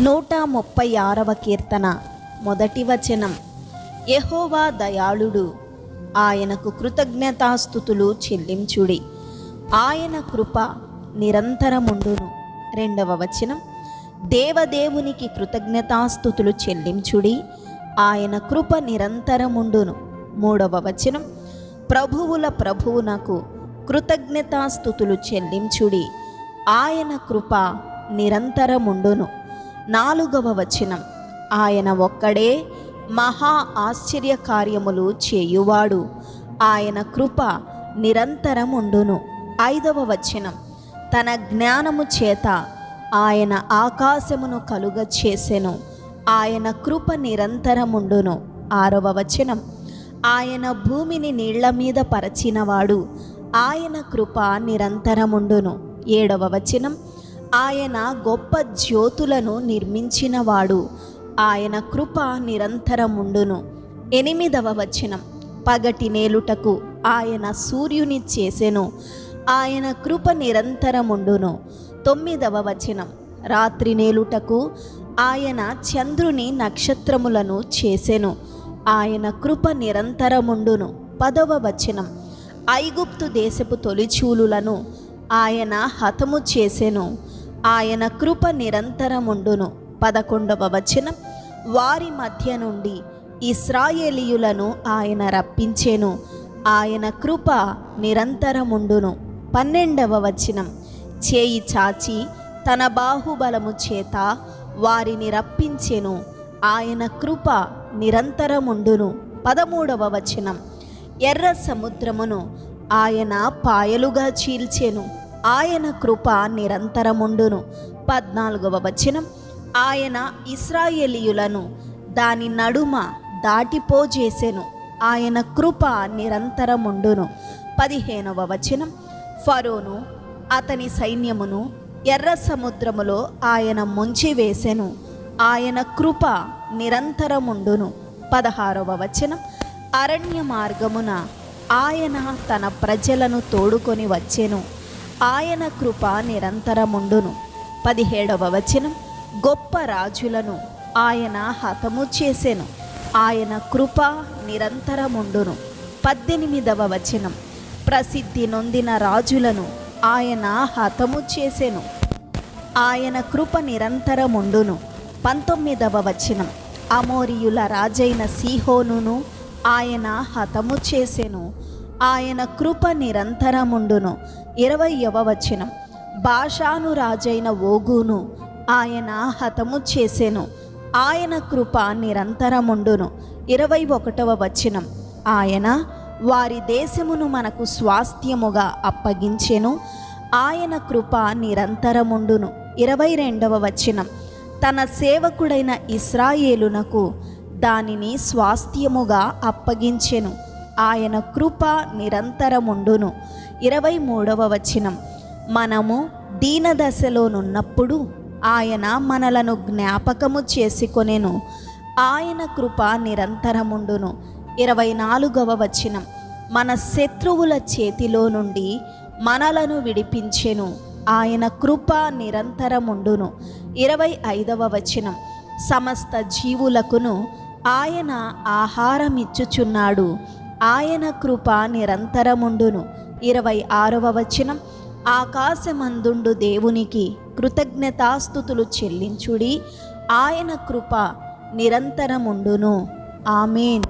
నూట ముప్పై ఆరవ కీర్తన మొదటి వచనం. యహోవా దయాళుడు ఆయనకు కృతజ్ఞతాస్థుతులు చెల్లించుడి. ఆయన కృప నిరంతరముండును. రెండవ వచనం. దేవదేవునికి కృతజ్ఞతాస్థుతులు చెల్లించుడి. ఆయన కృప నిరంతరముండును. మూడవ వచనం. ప్రభువుల ప్రభువునకు కృతజ్ఞతాస్థుతులు చెల్లించుడి. ఆయన కృప నిరంతరముండును. నాలుగవ వచనం. ఆయన ఒక్కడే మహా ఆశ్చర్య కార్యములు చేయువాడు. ఆయన కృప నిరంతరం ఉండును ఐదవ వచనం. తన జ్ఞానము చేత ఆయన ఆకాశమును కలుగ చేసెను ఆయన కృప నిరంతరముండును. ఆరవ వచనం. ఆయన భూమిని నీళ్ళ మీద పరచినవాడు. ఆయన కృప నిరంతరముండును. ఏడవ వచనం. ఆయన గొప్ప జ్యోతులను నిర్మించినవాడు. ఆయన కృప నిరంతరముండును. ఎనిమిదవ వచనం. పగటి నేలుటకు ఆయన సూర్యుని చేసెను. ఆయన కృప నిరంతరముండును. తొమ్మిదవ వచనం. రాత్రి నేలుటకు ఆయన చంద్రుని నక్షత్రములను చేసెను. ఆయన కృప నిరంతరముండును. పదవ వచనం. ఐగుప్తు దేశపు తొలిచూలులను ఆయన హతము చేసెను. ఆయన కృప నిరంతరముండును. పదకొండవ వచనం. వారి మధ్య నుండి ఇస్రాయేలీయులను ఆయన రప్పించెను. ఆయన కృప నిరంతరముండును. పన్నెండవ వచనం. చేయి చాచి తన బాహుబలము చేత వారిని రప్పించెను. ఆయన కృప నిరంతరముండును. పదమూడవ వచనం. ఎర్ర సముద్రమును ఆయన పాయలుగా చీల్చెను. ఆయన కృప నిరంతరముండును. పద్నాలుగవ వచనం. ఆయన ఇస్రాయేలీయులను దాని నడుమ దాటిపోజేసెను. ఆయన కృప నిరంతరముండును. పదిహేనవ వచనం. ఫరోను అతని సైన్యమును ఎర్ర సముద్రములో ఆయన ముంచివేసెను. ఆయన కృప నిరంతరముండును. పదహారవ వచనం. అరణ్య మార్గమున ఆయన తన ప్రజలను తోడుకొని వచ్చెను. ఆయన కృప నిరంతరముండును. పదిహేడవ వచనం గొప్ప రాజులను ఆయన హతము చేసెను. ఆయన కృప నిరంతరముండును. పద్దెనిమిదవ వచనం ప్రసిద్ధి నొందిన రాజులను ఆయన హతము చేసెను. ఆయన కృప నిరంతరముండును. పంతొమ్మిదవ వచనం అమోరియుల రాజైన సీహోనును ఆయన హతము చేసెను. ఆయన కృప నిరంతరముండును. ఇరవయవ వచనం. భాషాను రాజైన ఓగును ఆయన హతము చేసెను. ఆయన కృప నిరంతరముండును. ఇరవై ఒకటవ వచనం. ఆయన వారి దేశమును మనకు స్వాస్థ్యముగా అప్పగించెను. ఆయన కృప నిరంతరముండును. ఇరవై రెండవ వచనం. తన సేవకుడైన ఇస్రాయేలునకు దానిని స్వాస్థ్యముగా అప్పగించెను. ఆయన కృప నిరంతరముండును. ఇరవై మూడవ వచనం. మనము దీనదశలోనున్నప్పుడు ఆయన మనలను జ్ఞాపకము చేసుకొనెను. ఆయన కృప నిరంతరముండును. ఇరవై నాలుగవ వచనం. మన శత్రువుల చేతిలో నుండి మనలను విడిపించెను. ఆయన కృప నిరంతరముండును. ఇరవై ఐదవ వచనం. సమస్త జీవులకును ఆయన ఆహారమిచ్చుచున్నాడు. ఆయన కృప నిరంతరముండును. ఇరవై ఆరవ వచనం ఆకాశమందుండు దేవునికి కృతజ్ఞతాస్థుతులు చెల్లించుడి. ఆయన కృప నిరంతరముండును. ఆమెన్.